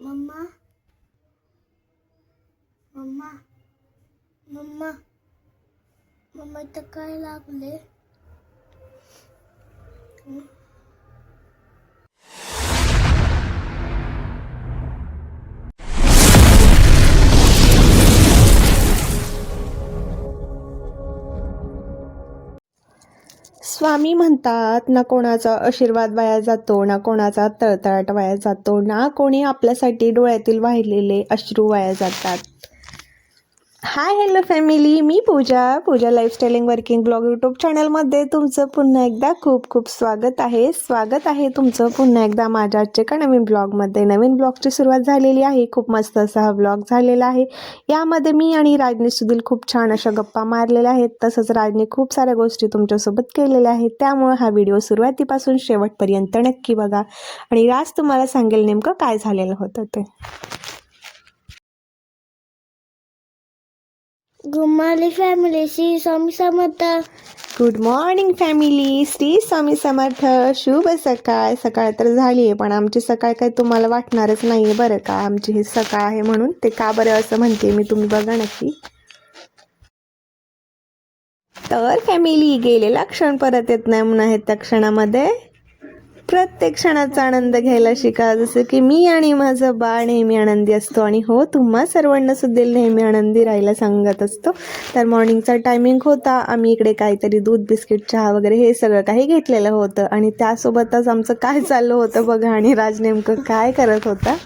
Mamma mamma mamma mamma इथं स्वामी म्हणतात ना कोणाचा आशीर्वाद वाया जातो ना कोणाचा तळतळाट वाया जातो ना कोणी आपल्यासाठी डोळ्यातील वाहिलेले अश्रू वाया जातात. हाय हॅलो फॅमिली मी Pooja. Pooja lifestyling working blog YouTube चॅनलमध्ये तुमचं पुन्हा एकदा खूप खूप स्वागत आहे. स्वागत आहे तुमचं पुन्हा एकदा माझ्या आजच्या एका नवीन ब्लॉगमध्ये नवीन ब्लॉगची सुरुवात झालेली आहे. खूप मस्त असा हा ब्लॉग झालेला आहे. यामध्ये मी आणि राजनी सुधील खूप छान अशा गप्पा मारलेल्या आहेत. तसंच राजने खूप साऱ्या गोष्टी तुमच्यासोबत केलेल्या आहेत. त्यामुळे हा व्हिडिओ सुरुवातीपासून शेवटपर्यंत नक्की बघा. आणि राज तुम्हाला सांगेल नेमकं काय झालेलं होतं ते. गुम्माली फॅमिलीशी Swami Samarth good morning family Shri Swami Samarth. शुभ सकाळ. सकाळ तर झाली आहे पण आमची सकाळ काही तुम्हाला वाटणारच नाही आहे बरं का. आमची ही सकाळ आहे म्हणून ते का बरं असं म्हणते मी तुम्ही बघा नक्की. तर फॅमिली गेलेला क्षण परत येत नाही म्हणून आहे त्या क्षणामध्ये. प्रत्येक क्षणाचा आनंद घ्यायला शिका. जसं की मी आणि माझं बाळ नेहमी आनंदी असतो आणि हो तुम्हा सर्वांना सुद्धा नेहमी आनंदी राहायला सांगत असतो. तर मॉर्निंगचा टायमिंग होता. आम्ही इकडे काहीतरी दूध बिस्किट चहा वगैरे हे सगळं काही घेतलेलं होतं. आणि त्यासोबतच आमचं काय चाललं होतं बघा आणि राज नेमकं काय करत होता?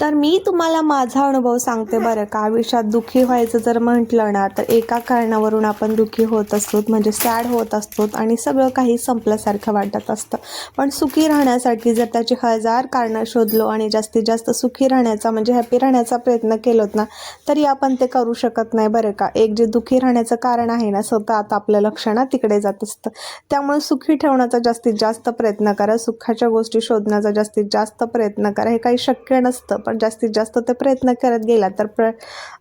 तर मी तुम्हाला माझा अनुभव सांगते बरं का. आयुष्यात दुःखी व्हायचं जर म्हटलं ना तर एका कारणावरून आपण दुःखी होत असतो म्हणजे सॅड होत असतो आणि सगळं काही संपल्यासारखं वाटत असतं. पण सुखी राहण्यासाठी जर त्याची हजार कारणं शोधलो आणि जास्तीत जास्त सुखी राहण्याचा म्हणजे हॅपी राहण्याचा प्रयत्न केलोत ना तरी आपण ते करू शकत नाही बरं का. एक जे दुःखी राहण्याचं कारण आहे ना स्वतः आता आपलं लक्ष ना तिकडे जात असतं. त्यामुळे सुखी ठेवण्याचा जास्तीत जास्त प्रयत्न करा सुखाच्या गोष्टी शोधण्याचा जास्तीत जास्त प्रयत्न करा हे काही शक्य नसतं. पण जास्तीत जास्त ते प्रयत्न करत गेला तर प्र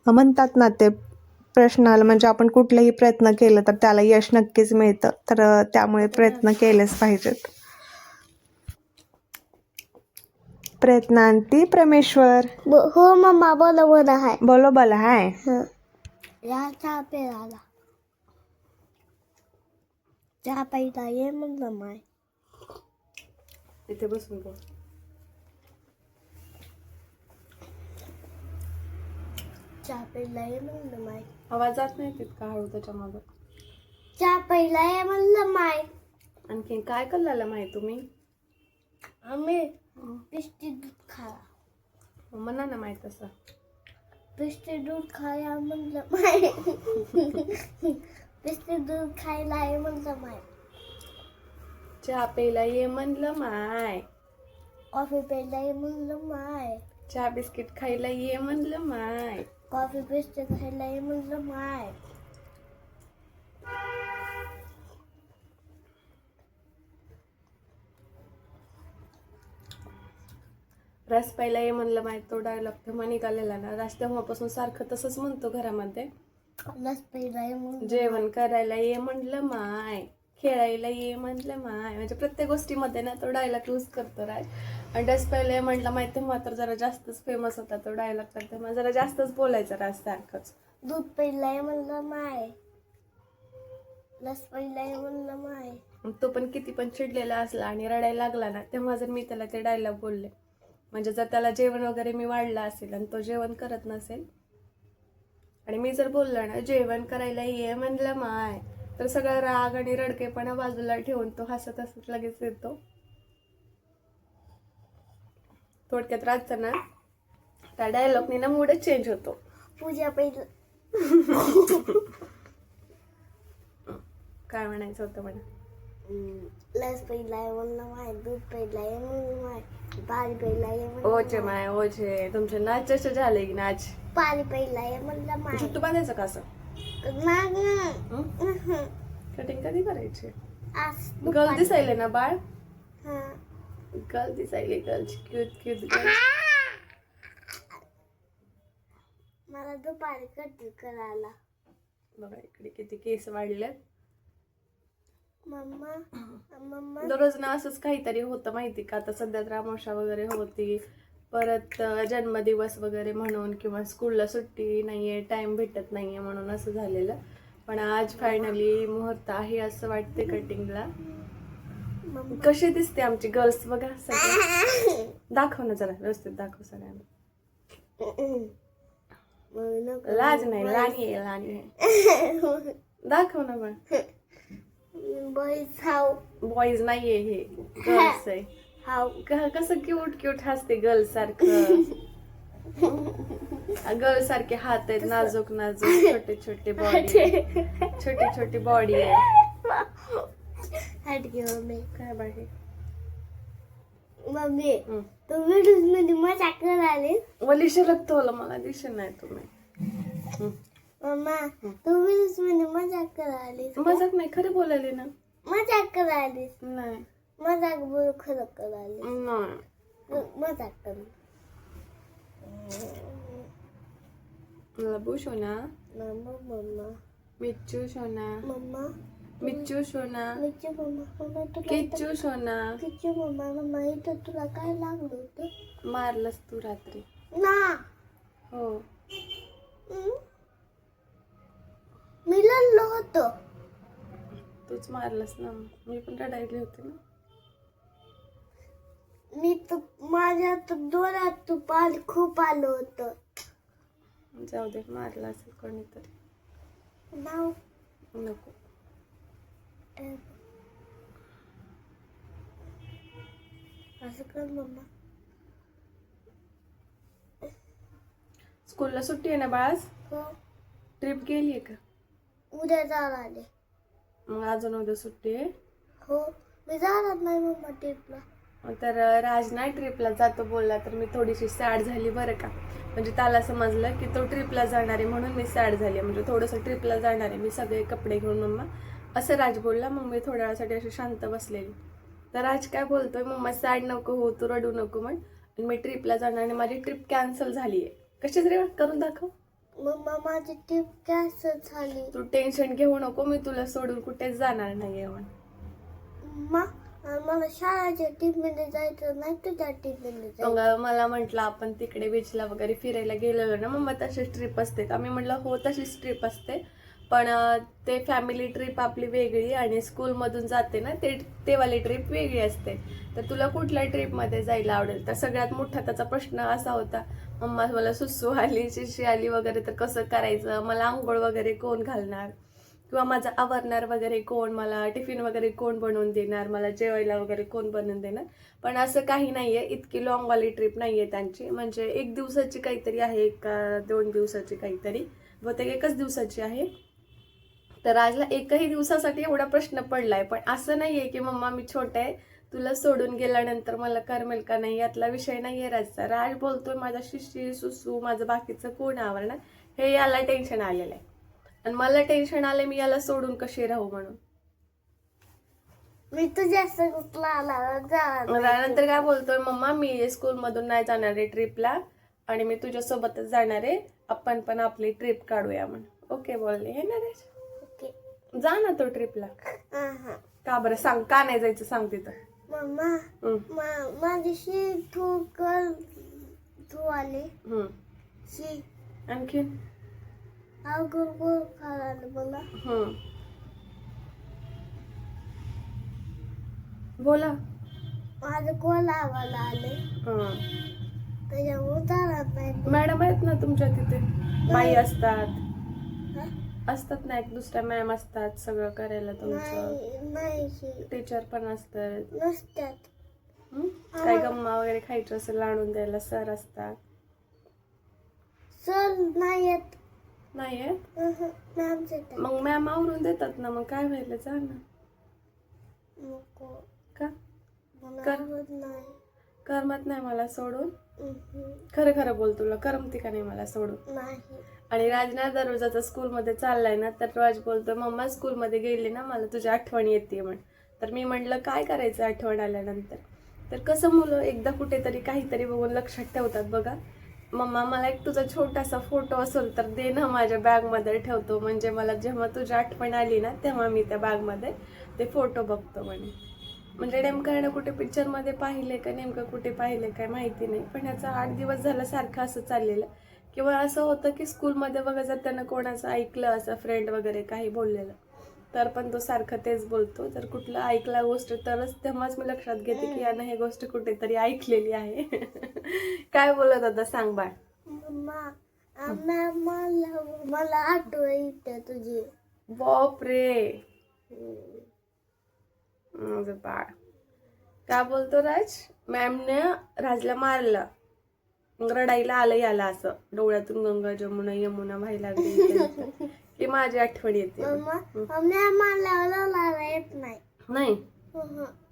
म्हणतात ना ते प्रश्नाला म्हणजे आपण कुठलाही प्रयत्न केलं तर त्याला यश नक्कीच मिळतं. तर त्यामुळे प्रयत्न केलेच पाहिजेत. प्रयत्नांती परमेश्वर. हो मम्मा बोलो बोला हाय. हं. या चहा प्यायला. चहा प्यायला ये म्हणलं माय इथे बसून चहा प्यायला ये म्हणलं माय. आवाज जात नाही तितका हळू त्याच्या मागं? चहा प्यायला ये म्हणलं माय. आणखी काय करलेलं माहिती तुम्ही? आम्ही पिस्टी दूध खाया म्हणा ना माहीत असं पिस्टी दूध खाया म्हणलं माय. पिस्टी दूध खायला ये म्हणलं माय. चहा प्यायला ये म्हणलं माय. कॉफी प्यायला ये म्हणलं माय. चहा बिस्किट खायला ये म्हणलं माय. कॉफी पिस्टी खायला ये म्हणलं माय. रस प्यायला ये म्हणलं माहीत तो डायलॉग तेव्हा निघालेला ना. राज तेव्हापासून सारखं तसंच म्हणतो घरामध्ये. लस प्यायला ये जेवण करायला ये म्हणलं माय. खेळायला ये म्हणलं माय. म्हणजे प्रत्येक गोष्टीमध्ये ना तो डायलॉग यूज करतो राज. आणि रस प्यायला ये म्हणलं माहीत तेव्हा तर जरा जास्तच फेमस होता तो डायलॉग तर तेव्हा जरा जास्तच बोलायचा राज सारखंच. दूध प्यायला ये म्हणलं माय. लस प्यायला ये म्हणलं माय. मग तो पण किती पण चिडलेला असला आणि रडायला लागला ना तेव्हा जर मी त्याला ते डायलॉग बोलले. म्हणजे जर त्याला जेवण वगैरे मी वाढलं असेल आणि तो जेवण करत नसेल. आणि मी जर बोललो ना जेवण करायला ये म्हणलं माय. तर सगळा राग आणि रडकेपणा बाजूला ठेवून तो हसत हसत लगेच येतो. थोडक्यात राहतं ना त्या डायलॉगने ना मूडच चेंज होतो. पूजा पहिलं. काय म्हणायचं होतं म्हणा लस प्यायला ये म्हणलं माय दूध प्यायला ये म्हणलं माय पाणी म्हणलं ओचे माय. ओचे तुमचे नाच झाले की नाच? पाणी ये म्हणलं माय. जुट्टू बांधायचं का असं? कटिंग कधी करायची? गर्ल दिसायले ना बाळ? गर्ल दिसायले गर्ल क्यूट क्यूट मला दुपारी कट करायला. बघा इकडे किती केस वाढलेत. Mamma mamma. दररोज ना असंच काहीतरी होतं माहिती का? आता सध्या अमावस्या वगैरे होती. परत जन्मदिवस वगैरे म्हणून किंवा स्कूलला सुट्टी नाहीये टाइम भेटत नाहीये म्हणून असं झालेलं. पण आज फायनली मुहूर्त आहे असं वाटते कटिंगला कशी दिसते आमची गर्ल्स बघा सगळे? दाखव ना जरा व्यवस्थित दाखव सगळ्यांना. लाज नाही लाणी आहे लाणी आहे. दाखव ना पण बॉईज बॉईज नाहीये हे गर्ल्स आहे. क- कसं क्यूट क्यूट हसते गर्ल सारखं. गर्ल सारखे हात आहेत नाजूक नाजूक छोटे छोटे बॉडी छोटी छोटी बॉडी आहे काय बाकी मम्मी. तू व्हिडिओजमध्ये मजा करायला? वली शिरत तोला मला दिसत नाही तुम्ही. मम्मा तू व्हिडिओजमध्ये मजा करायला मजाक नाही खरं बोलायले ना. मजा करायला नाही. मजाक बोल खरं करायला नाही मजाक कर मला बू शोना मम्मा मम्मा मिच्चू शोना मम्मा मिच्चू शोना किच्चू मम्मा मम्मा तुला किच्चू शोना किच्चू मम्मा मम्मा इथं तुला काय लागलं होतं मारलंस तू रात्री ना हो हम्म? मी लढलो होतो तूच मारलंस ना मी पण रडायली होती ना मी तर माझ्या तूप आलं खूप आलं होतं. जाऊ दे मारला असेल कोणीतरी. नाव? नको. अं, असं कर मम्मा. स्कूलला सुट्टी आहे ना बाळास? हो. ट्रिप गेली आहे का? उद्या जाणार आले मग अजून उद्या सुट्टी आहे? हो. मी जाणार नाही मम्मा ट्रिपला. तर राज ना ट्रिपला जातो बोलला तर मी थोडीशी सॅड झाली बरं का. म्हणजे त्याला समजलं की तो ट्रिपला जाणार आहे म्हणून मी सॅड झाली म्हणजे थोडंसं ट्रिपला जाणार आहे मी सगळे कपडे घेऊन मम्मा. असं राज बोलला मग मी थोड्या वेळासाठी अशी शांत बसलेली. तर राज काय बोलतोय मम्मा सॅड नको हो तू रडू नको म्हण. आणि मी ट्रिपला जाणार आणि माझी ट्रिप कॅन्सल झाली आहे. कशीच रे करून दाखव. मम्मा माझी ट्रिप कॅन्सल झाली. तू टेन्शन घेऊ नको मी तुला सोडून कुठेच जाणार म्हण. मम्मा अं, मला शाळेच्या टीममध्ये जायचं नाही तुझ्या टीममध्ये मग मला म्हटलं आपण तिकडे बीचला वगैरे फिरायला गेलेलो ना मग तशीच ट्रिप असते. का मी म्हटलं हो तशीच ट्रिप असते. पण अं, ते फॅमिली ट्रिप आपली वेगळी आणि स्कूलमधून जाते ना ते तेवाली ट्रिप वेगळी असते. तर तुला कुठल्या ट्रिपमध्ये जायला आवडेल? तर सगळ्यात मोठा त्याचा प्रश्न असा होता मम्मा मला सुसू आली शिशी आली वगैरे तर कसं करायचं? मला आंघोळ वगैरे कोण घालणार? किंवा माझं आवरणार वगैरे कोण मला टिफिन वगैरे कोण बनवून देणार मला जेवायला वगैरे कोण बनवून देणार? पण असं काही नाही आहे इतकी लॉंगवाली ट्रिप नाही आहे त्यांची. म्हणजे एक दिवसाची काहीतरी आहे एका दोन दिवसाची काहीतरी. बहुतेक एकच दिवसाची आहे. तर राजला एकही दिवसासाठी एवढा प्रश्न पडलाय. पण असं नाही आहे की मम्मा मी छोटं आहे. तुला सोडून गेल्यानंतर मला करमेल का नाही? यातला विषय नाही आहे राजचा. राज बोलतोय माझा शिशी सुसू माझं बाकीचं कोण आवडणार हे याला टेन्शन आलेलं आहे. आणि मला टेन्शन आले मी याला सोडून कशी राहू म्हणून. मी तुझ्या त्यानंतर काय बोलतोय मम्मा मी स्कूलमधून नाही जाणार आहे ट्रिपला आणि मी तुझ्यासोबतच जाणार आहे. आपण पण आपली ट्रिप काढूया म्हणून. ओके बोलले. हे ना ओके जा ना तो ट्रिपला का बरं? सांग का नाही जायचं सांग तिथं. मम्मा हम्म, मा- माझी शी तू कर तू आले. आणखीन? हा गोल खायला मला हम्म. बोला माझं आले हम्म. त्याच्यामुळे नाही मॅडम आहेत ना तुमच्या तिथे बाई असतात हा? असतात ना एक दुसऱ्या मॅम असतात सगळं करायला तुमचं नाही नाही शी टीचर पण असतात? काही गम्मा वगैरे खायचं असेल आणून द्यायला सर असतात सर नाही येत नाही आहेत अहं, मॅमच येतात मग मॅम आवरून देतात ना मग काय व्हायला जा ना का? करमत नाही मला सोडून? खरं खरं बोल तुला करमती का नाही मला सोडून? आणि राज ना दररोज आता स्कूलमध्ये चाललाय ना तर राज बोलतो मम्मा स्कूलमध्ये गेली ना मला तुझी आठवण येते म्हण. तर मी म्हटलं काय करायचं आठवण आल्यानंतर? तर कसं मुलं एकदा कुठेतरी काहीतरी बघून लक्षात ठेवतात बघा. मम्मा मला एक तुझा छोटासा फोटो असेल तर दे ना माझ्या बॅगमध्ये ठेवतो. म्हणजे मला जेव्हा तुझी आठवण आली ना तेव्हा मी त्या बॅगमध्ये ते फोटो बघतो म्हणे. म्हणजे नेमकं कुठे पिक्चरमध्ये पाहिले का नेमकं कुठे पाहिले काय माहिती नाही. पण ह्याचा आठ दिवस झाला सारखं असं चाललेलं. किंवा असं होतं की स्कूलमध्ये वगैरे जर त्यानं कोणाचं ऐकलं असं फ्रेंड वगैरे काही बोललेलं. तर पण तो सारखं तेच बोलतो. जर कुठलं ऐकला गोष्ट तरच तेव्हाच मी लक्षात घेते की यानं हे गोष्ट कुठेतरी ऐकलेली आहे. काय बोलत होता सांग बाळ. मला आठवण येते तुझी. बाप रे माझं बाळ. काय बोलतो राज? मॅमने राजला मारलं. रडायला आलं याला असं. डोळ्यातून गंगा जमुना यमुना व्हायला लागली की माझी आठवण येते. मम्मा मला येत नाही. नाही.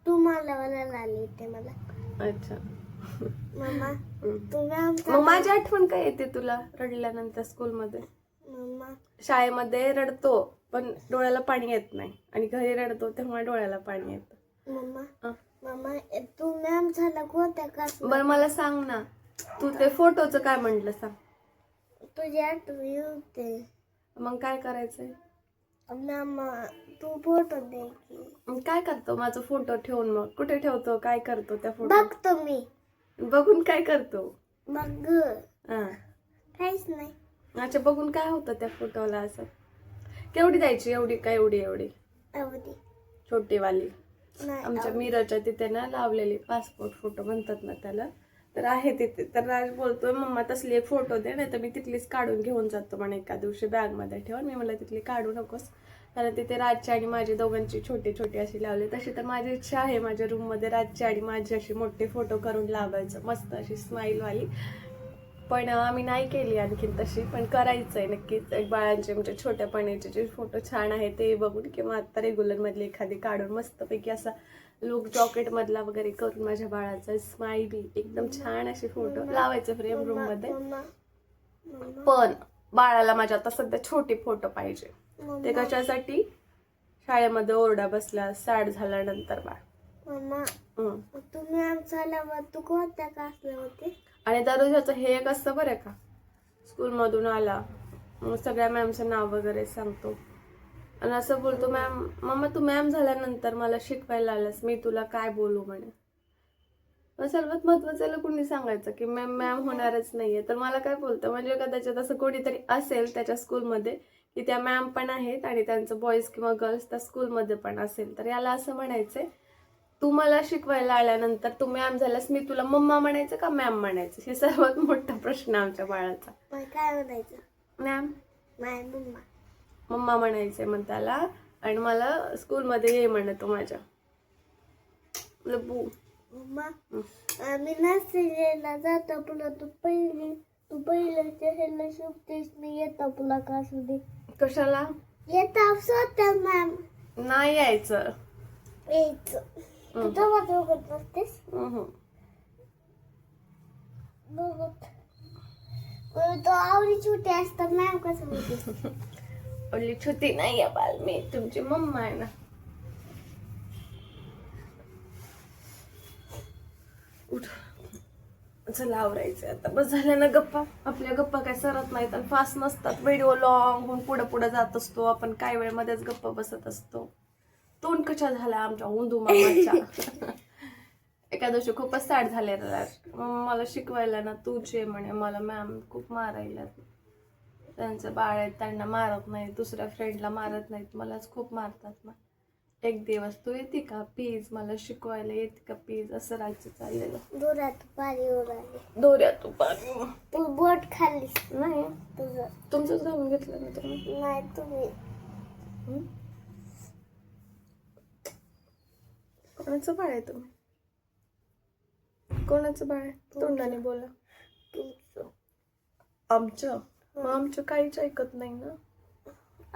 तू मला येते मला. अच्छा. मग माझी आठवण काय येते तुला रडल्यानंतर स्कूलमध्ये? मम्मा. शाळेमध्ये रडतो पण डोळ्याला पाणी येत नाही. आणि घरी रडतो तेव्हा डोळ्याला पाणी येतं. तू मॅम झाला कोणत्या क्लास बरं मला सांग ना. तू ते फोटोचं काय म्हटलं सांग. तुझी आठवण येते मग काय करायचंय? तू फोटो दे की. मग काय करतो? माझा फोटो ठेवून मग. कुठे ठेवतो? काय करतो त्या फोटो? बघतो मी. बघून काय करतो? बघ हा. काहीच नाही. अच्छा बघून काय होतं त्या फोटोला असं? केवढी द्यायची? एवढी काय एवढी एवढी? अवधी छोटीवाली. नाही आमच्या मिरच्या तिथे ना लावलेली पासपोर्ट फोटो म्हणतात ना त्याला. तर आहे तिथे तर राज बोलतोय मम्मा तसली एक फोटो दे नाही तर मी तिथलीच काढून घेऊन जातो म्हणे एका दिवशी बॅगमध्ये ठेवून. मी मला तिथली काढू नकोस. कारण तिथे राजची आणि माझे दोघांची छोटी छोटी अशी लावले. तशी तर माझी इच्छा आहे माझ्या रूममध्ये राजची आणि माझी अशी मोठे फोटो करून लावायचं. मस्त अशी स्माईलवाली पण आम्ही नाही केली आणखीन तशी पण करायचं आहे नक्कीच. एक बाळांचे म्हणजे छोट्यापणीचे जे फोटो छान आहे ते बघून किंवा आता रेग्युलर मधले एखादी काढून मस्तपैकी असा लुक जॉकेट मधला वगैरे करून माझ्या बाळाचा स्माइली एकदम छान असे फोटो लावायचे फ्रेम रूममध्ये. मम्मा मम्मा पण बाळाला माझ्या आता सध्या छोटे फोटो पाहिजे. ते कशासाठी? शाळेमध्ये ओरडा बसला सॅड झाल्यानंतर बाळ. तुम्ही आमचा लावा तू कोणत्या क्लासला होते? आणि दररोज हे एक असतं बरं का. स्कूलमधून आला मग सगळ्या मॅमचं नाव वगैरे सांगतो. आणि असं बोलतो मॅम मम्मा तू मॅम झाल्यानंतर मला शिकवायला आलास मी तुला काय बोलू म्हणे. मग सर्वात महत्वाचं कोणी सांगायचं की मॅम मॅम होणारच नाहीये. तर मला काय बोलतं म्हणजे कदाचित असं कोणीतरी असेल त्याच्या स्कूलमध्ये की त्या मॅम पण आहेत आणि त्यांचं बॉईज किंवा गर्ल्स त्या स्कूलमध्ये पण असेल. तर याला असं म्हणायचंय तू मला शिकवायला आल्यानंतर तू मॅम झाल्यास मी तुला मम्मा म्हणायचं का मॅम म्हणायचं? हे सर्वात मोठा प्रश्न आमच्या बाळाचा. मग काय म्हणायचं? मॅम? माय मम्मा. मम्मा म्हणायचंय मग त्याला आणि मला स्कूलमध्ये ये म्हणतो माझ्या. लबू मम्मा आम्ही नर्सरीला जातो पुन्हा तू पहिली तू ह्याला शिकतेस मी येतो क्लासमध्ये कशाला? येतो स्वतः मॅम. नाही यायचं. यायचं. तेव्हा बघत हम्म. बघत तो आवडी छोटी असतात मॅम कसं होते ओली छोटी नाही आहे बाल मी तुमची मम्मा आहे ना उठ चला आवरायचं आता बस झाल्या ना गप्पा आपल्या गप्पा काय सरत नाहीत आणि फास्ट नसतात व्हिडिओ लॉंग होऊन पुढे पुढे जात असतो आपण काय वेळ मध्येच गप्पा बसत असतो तोंड कशा झाला आमच्या उंदू मामाच्या? एका दिवशी खूपच सॅड झाले मला शिकवायला ना तूच म्हणे. मला मॅम खूप मारायला. त्यांचं बाळ आहे त्यांना मारत नाही दुसऱ्या फ्रेंडला मारत नाहीत. मलाच खूप मारतात मग एक दिवस तू येते का? प्लीज मला शिकवायला येते का? प्लीज असं राज्य चाललेलं. दुरात पाणी उडाली तू पाणी तू बोट खाल्लीस नाही. तुझं. तुमचंच घालून घेतलं ना तुम्ही? नाही तुम्ही हं? कोणाचं बाळ आहे तुम्ही कोणाचं बाळ आहे? तोंडाने बोला. तुमचं. आमचं? मग आमचं काहीच ऐकत नाही ना.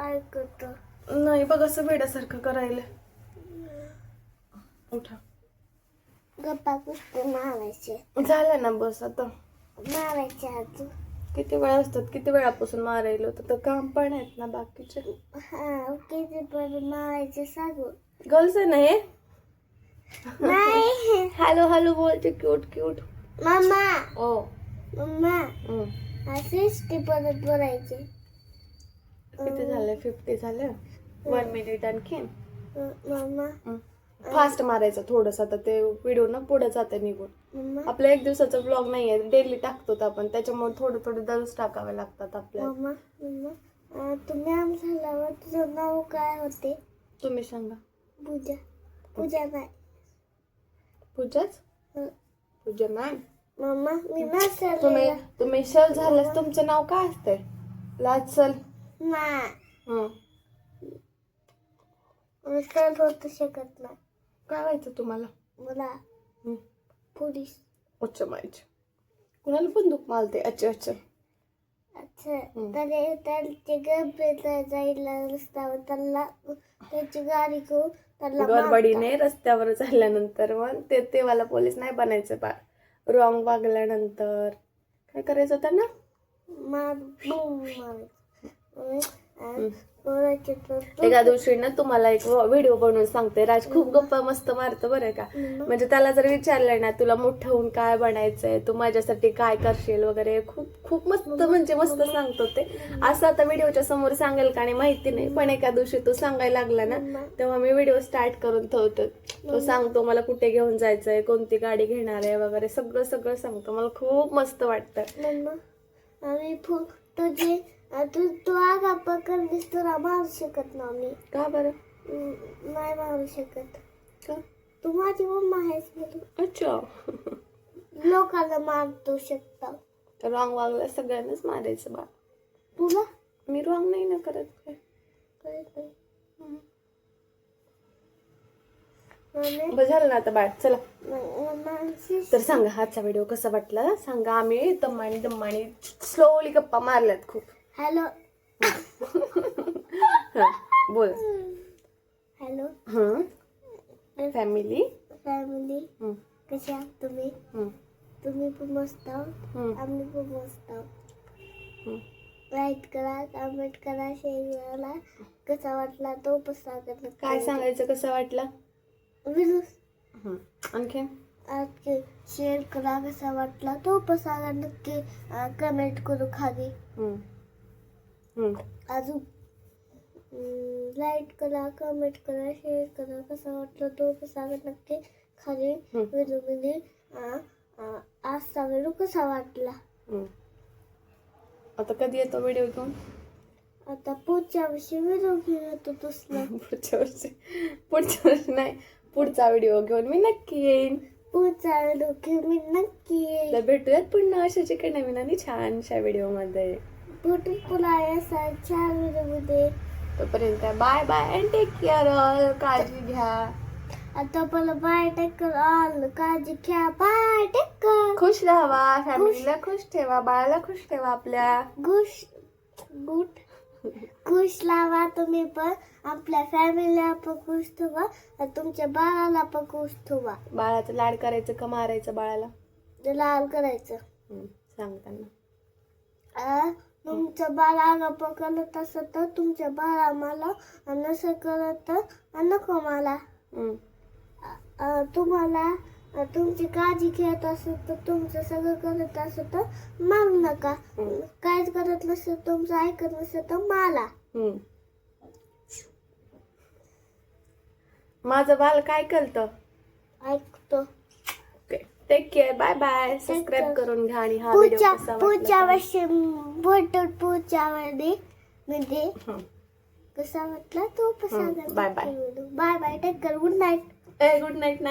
ऐकत. नाही बघ असं वेड्यासारखं करायला उठा. गप्पा कुस्ते मारायचे. झालं ना बस आता. मारायचे अजून. किती वेळा असतात किती वेळापासून मारायला होतं? तर काम पण आहेत ना बाकीचे. हा किती पण मारायचे सांगू. गर्ल्स आहे ना हे? नाही हॅलो हॅलो बोलते क्यूट क्यूट मम्मा ओ मम्मा सिक्स्टी परत बोलायचे किती झाले? फिफ्टी झाले? वन मिनिट आणखी? मम्मा फास्ट मारायचं थोडंसं आता ते व्हिडिओ ना पुढे जाते निघून. मम्मा आपला एक दिवसाचा ब्लॉग नाहीये डेली टाकतो आपण. त्याच्यामुळे थोडं थोडं दररोज टाकावे लागतात आपल्याला. मम्मा मम्मा अं, तुम्ही आम झाल्यावर तुझं नाव काय होते? तुम्ही सांगा. पूजा. पूजा नाही पूजाच? हं. पूजा नाही. मम्मा मी तुम्ही नसेल तुम्ही सल झाल्यास तुमचं नाव काय असतंय? लाजसल नाही हं. मी होत शकत नाही. काय व्हायचं तुम्हाला? मला हं. पोलीस. उच्च माहिती. कुणाला पण दुःख मालते अच्छा अच्छा. अच्छा. हं. त्यांचे जायला रस्त्यावर त्याला त्याची गाडी त्याला गडबडीने रस्त्यावर चालल्यानंतर मग ते तेवाला पोलीस नाही बनायचं बा. रॉंग वागल्यानंतर. काय करायचं होतं ना मार बूम मारायचं बोलायचे तर एका दिवशी ना तुम्हाला एक व्हिडिओ बनवून सांगते. राज खूप गप्पा मस्त मारतो बरं का. म्हणजे त्याला जर विचारलं ना तुला मोठं होऊन काय बनायचंय? तू माझ्यासाठी काय करशील? वगैरे खूप खूप मस्त म्हणजे मस्त सांगतो ते. असं आता व्हिडिओच्या समोर सांगेल का नाही माहिती नाही. पण एका दिवशी तो सांगायला लागला ना तेव्हा मी व्हिडिओ स्टार्ट करून ठेवतो. तो सांगतो मला कुठे घेऊन जायचंय? कोणती गाडी घेणार आहे? वगैरे सगळं सगळं सांगतो. मला खूप मस्त वाटतं. तुझे तू तू आगा पकडलीस तुला मारू शकत ना मी का बरं? नाही मारू शकत. का? तू माझी मम्मा आहेस म्हणून. अच्छा. लोकांना मारतो शकता. रॉंग वागला सगळ्यांनाच मारायचं बा. तुला? मी रॉंग नाही ना करत काय? नाही. बरं झालं ना आता बाळ. चला. तर सांगा आजचा व्हिडिओ कसा वाटला? सांगा आम्ही दम्माणी दम्माणी स्लोली गप्पा मारल्यात खूप. हॅलो. हं, बोल. हॅलो. हं? फॅमिली? फॅमिली. कशा आहात तुम्ही? तुम्ही पण मस्त आम्ही पण मस्त आहोत. हं. लाईक करा कमेंट करा शेअर करा. कसा वाटला तो पण सांगा. काय सांगायचं कसं वाटलं? हं, आणखी आज शेअर करा कसा वाटला तो पण सांगा. नक्की कमेंट करू खाली. अजून लाईक करा कमेंट करा शेअर करा कसा वाटला तो सांगा नक्की खाली. व्हिडिओमध्ये आजचा व्हिडिओ कसा वाटला. आता कधी येतो व्हिडिओ घेऊन? आता पुढच्या वर्षी व्हिडिओ घेऊन येतो दुसरा पुढच्या वर्षी पुढच्या वर्षी नाही पुढचा व्हिडिओ घेऊन मी नक्की येईन. पुढचा व्हिडिओ घेऊन मी नक्की येईन. भेटूयात पुन्हा अशाच एका नवीन आणि छानशा व्हिडिओमध्ये तोपर्यंत bye bye and take care काळजी घ्या. आता मला बाय टेकर ऑल काळजी घ्या. बाय टेकर खुश राहा. फॅमिलीला खुश ठेवा. बाळाला खुश ठेवा आपल्या. गुश गुड. खुश लावा तुम्ही पण. आपल्या फॅमिलीला पण खुश ठेवा. आणि तुमच्या बाळाला पण खुश ठेवा. बाळाचं लाड करायचं का मारायचं बाळाला? ते लाल करायचं. सांग त्यांना आ, तुमचं बाळ आगा पकडत असं तर तुमच्या बाळा मला नसं करत तर नको मला अ, तुम्हाला तुमची काळजी घेत असत तर तुमचं सगळं करत असत तर मारू नका. काहीच करत नसत तुमचं ऐकत नसत तर मला. माझं बाळ काय करतं? ऐकतो. Take care bye bye subscribe करून घ्या आणि हा व्हिडिओ पुढच्या कसा पुढच्या वाटला वर्षी भेटू पुढच्या मध्ये म्हणजे. कसा वाटला तो हं, bye bye. Bye bye take care good night ए गुड नाईट नाही